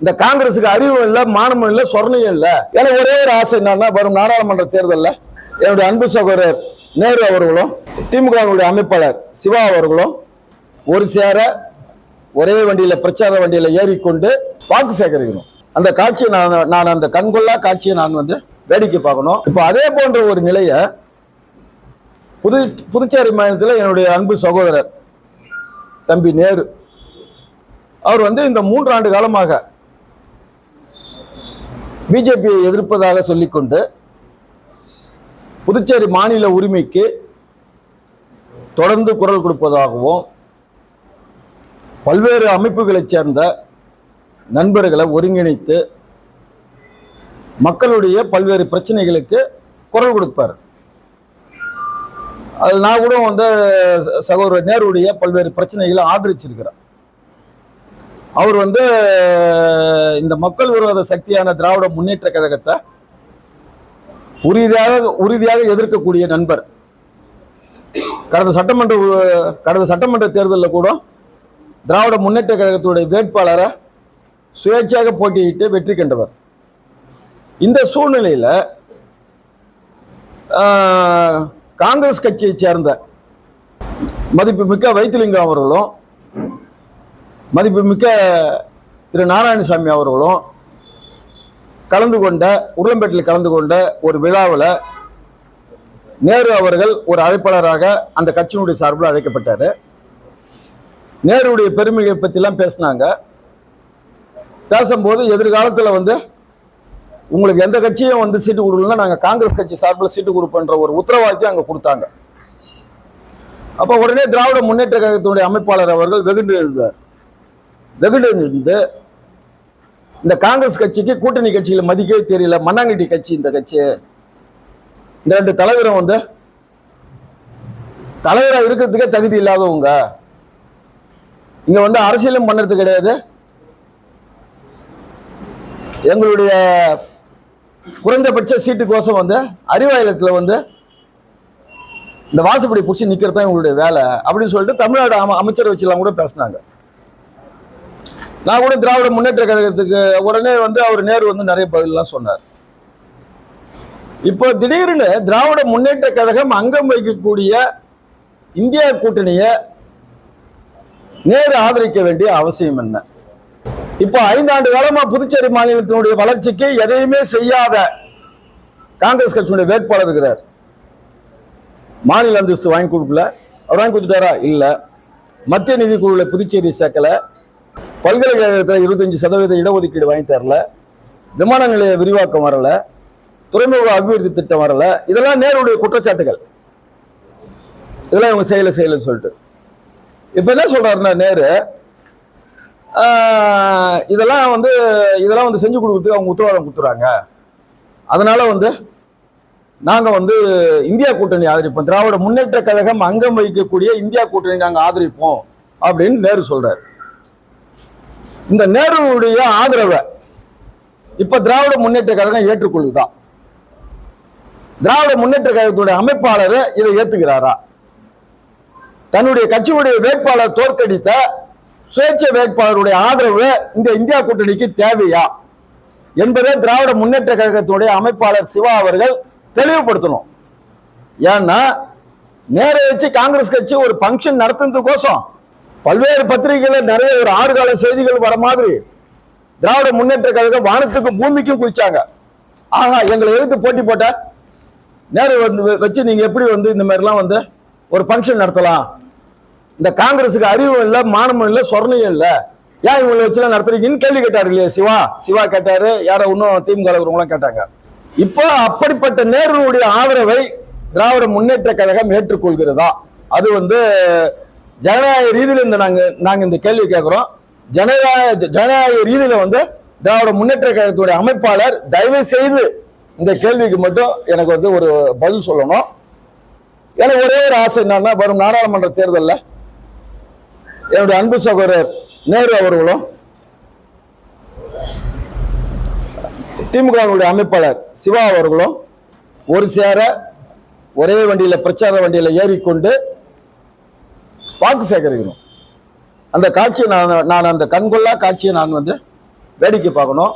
இந்த காங்கிரஸுக்கு அறிவும் இல்லை மானமும் இல்லை சொர்ணையும் இல்லை. எனக்கு ஒரே ஒரு ஆசை என்னன்னா வரும் நாடாளுமன்ற தேர்தலில் என்னுடைய அன்பு சகோதரர் நேரு அவர்களும் திமுகவுடைய அமைப்பாளர் சிவா அவர்களும் ஒரு சேர ஒரே வண்டியில பிரச்சார வண்டியில ஏறிக்கொண்டு வாக்கு சேகரிக்கணும். அந்த காட்சியை நான் நான் அந்த கண்கொள்ளா காட்சியை நான் வந்து வேடிக்கை பார்க்கணும். இப்போ அதே போன்ற ஒரு நிலையை புது புதுச்சேரி மாநிலத்தில் என்னுடைய அன்பு சகோதரர் தம்பி நேரு. அவர் வந்து இந்த மூன்று ஆண்டு காலமாக பிஜேபியை எதிர்ப்பதாக சொல்லிக்கொண்டு புதுச்சேரி மாநில உரிமைக்கு தொடர்ந்து குரல் கொடுப்பதாகவும் பல்வேறு அமைப்புகளைச் சேர்ந்த நண்பர்களை ஒருங்கிணைத்து மக்களுடைய பல்வேறு பிரச்சனைகளுக்கு குரல் கொடுப்பார். அது நான் கூட வந்து ச- சகோதரர் நேருடைய பல்வேறு பிரச்சனைகளை ஆதரிச்சிருக்கிறேன். அவர் வந்து இந்த மக்கள் விரோத சக்தியான திராவிட முன்னேற்ற கழகத்தை உறுதியாக உறுதியாக எதிர்க்கக்கூடிய நண்பர். கடந்த சட்டமன்ற கடந்த சட்டமன்ற தேர்தலில் கூட திராவிட முன்னேற்ற கழகத்துடைய வேட்பாளரை சுயேட்சையாக போட்டியிட்டு வெற்றி கண்டவர். இந்த சூழ்நிலையில் காங்கிரஸ் கட்சியை சேர்ந்த மதிப்பு மிக்க வைத்திலிங்கம் அவர்களும் மதிப்புமிக்க திரு நாராயணசாமி அவர்களும் கலந்து கொண்ட உருளம்பேட்டில் கலந்து கொண்ட ஒரு விழாவில் நேரு அவர்கள் ஒரு அழைப்பாளராக அந்த கட்சியினுடைய சார்பில் அழைக்கப்பட்டார். நேருடைய பெருமைகளை பற்றிலாம் பேசினாங்க. பேசும்போது எதிர்காலத்தில் வந்து உங்களுக்கு எந்த கட்சியும் வந்து சீட்டு கொடுக்கலன்னா நாங்கள் காங்கிரஸ் கட்சி சார்பில் சீட்டு கொடுப்போன்ற ஒரு உத்தரவாதத்தையும் அங்கே கொடுத்தாங்க. அப்போ உடனே திராவிட முன்னேற்ற கழகத்தினுடைய அமைப்பாளர் அவர்கள் வெகுண்டு இருந்தார் வெகுண்டு இருந்து இந்த காங்கிரஸ் கட்சிக்கு கூட்டணி கட்சிகளை மதிக்கவே தெரியல. மண்ணாங்கட்டி கட்சி இந்த கட்சி. இந்த ரெண்டு தலைவரும் வந்து தலைவராக இருக்கிறதுக்கே தகுதி இல்லாதவங்க. இங்க வந்து அரசியலும் பண்ணுறது கிடையாது. எங்களுடைய குறைந்தபட்ச சீட்டுக்கோசம் வந்து அறிவாயத்தில் வந்து இந்த வாசப்படி பிடிச்சி நிற்கிறது தான் எங்களுடைய வேலை. அப்படின்னு சொல்லிட்டு தமிழ்நாடு அமைச்சரை வச்சுலாம் கூட பேசினாங்க. நான் கூட திராவிட முன்னேற்ற கழகத்துக்கு உடனே வந்து அவர் நேரு வந்து நிறைய பதிலாம் சொன்னார். இப்போ திடீர்னு திராவிட முன்னேற்ற கழகம் அங்கம் வகிக்கக்கூடிய இந்தியா கூட்டணியை நேரு ஆதரிக்க வேண்டிய அவசியம் என்ன? இப்போ ஐந்தாண்டு காலமா புதுச்சேரி மாநிலத்தினுடைய வளர்ச்சிக்கு எதையுமே செய்யாத காங்கிரஸ் கட்சியுடைய வேட்பாளர் இருக்கிறார். மாநில அந்தஸ்து வாங்கி கொடுக்கல. அவர் வாங்கி கொடுத்துட்டாரா? இல்லை. மத்திய நிதிக்குழுவில் புதுச்சேரி சேர்க்கலை. பல்கலைக்கழகத்தில் இருபத்தஞ்சு சதவீத இடஒதுக்கீடு வாங்கி தரல. விமான நிலைய விரிவாக்கம் வரல. துறைமுக அபிவிருத்தி திட்டம் வரல. இதெல்லாம் நேருடைய குற்றச்சாட்டுகள். இதெல்லாம் இவங்க செய்யலை செய்யலைன்னு சொல்லிட்டு. இப்போ என்ன சொல்கிறாருன்னா நேரு இதெல்லாம் வந்து இதெல்லாம் வந்து செஞ்சு கொடுக்குறதுக்கு அவங்க உத்தரவாதம் கொடுத்துறாங்க. அதனால் வந்து நாங்கள் வந்து இந்தியா கூட்டணி ஆதரிப்போம். திராவிட முன்னேற்ற கழகம் அங்கம் வகிக்கக்கூடிய இந்தியா கூட்டணி நாங்கள் ஆதரிப்போம் அப்படின்னு நேரு சொல்கிறார் இந்த நேருடைய ஆதரவை இப்ப திராவிட முன்னேற்ற கழகம் ஏற்றுக்கொள்ளுதான். திராவிட முன்னேற்ற கழகத்துடைய அமைப்பாளர் இதை ஏத்துக்கிறாரா? தன்னுடைய கட்சியுடைய வேட்பாளர் தோற்கடித்த சுயேட்சை வேட்பாளருடைய ஆதரவு இந்த இந்தியா கூட்டணிக்கு தேவையா? என்பதை திராவிட முன்னேற்ற கழகத்துடைய அமைப்பாளர் சிவா அவர்கள் தெளிவுபடுத்தணும். ஏன்னா நேர வச்சு காங்கிரஸ் கட்சி ஒரு ஃபங்க்ஷன் நடத்துறதுக்கோசம் பல்வேறு பத்திரிகைகள்ல நிறைய ஒரு ஆறு கால செய்திகள் வர மாதிரி திராவிட முன்னேற்ற கழகம் வானத்துக்கும் பூமிக்கும் குதிச்சாங்க ஆஹா எங்களை எதிர்த்து போட்டி போட்ட நேரு வந்து வச்சு நீங்க எப்படி வந்து இந்த மாதிரிலாம் வந்து ஒரு ஃபங்க்ஷன் நடத்தலாம்? இந்த காங்கிரஸுக்கு அறிவும் இல்லை மானமும் இல்லை சொர்ணையும் இல்லை. ஏன் இவங்களை வச்சுலாம் நடத்துறீங்கன்னு கேள்வி கேட்டார் இல்லையா சிவா? சிவா கேட்டாரு யாரோ இன்னும் திமுக இருக்கிறவங்களாம் கேட்டாங்க. இப்போ அப்படிப்பட்ட நேருடைய ஆதரவை திராவிட முன்னேற்ற கழகம் ஏற்றுக்கொள்கிறதா? அது வந்து ஜனநாயக ரீதியில் இந்த நாங்கள் நாங்கள் இந்த கேள்வி கேட்குறோம் ஜனநாயக ஜனநாயக ரீதியில் வந்து திராவிட முன்னேற்ற கழகத்துடைய அமைப்பாளர் தயவு செய்து இந்த கேள்விக்கு மட்டும் எனக்கு வந்து ஒரு பதில் சொல்லணும். எனக்கு ஒரே ஒரு ஆசை என்னன்னா வரும் நாடாளுமன்ற தேர்தலில் என்னுடைய அன்பு சகோதரர் நேரு அவர்களும் திமுகவுடைய அமைப்பாளர் சிவா அவர்களும் ஒரு சேர ஒரே வண்டியில் பிரச்சார வண்டியில் ஏறிக்கொண்டு வாக்கு சேகரிக்கணும். அந்த காட்சியை நான் நான் அந்த கண்கொள்ளா காட்சியை நான் வந்து வேடிக்கை பார்க்கணும்.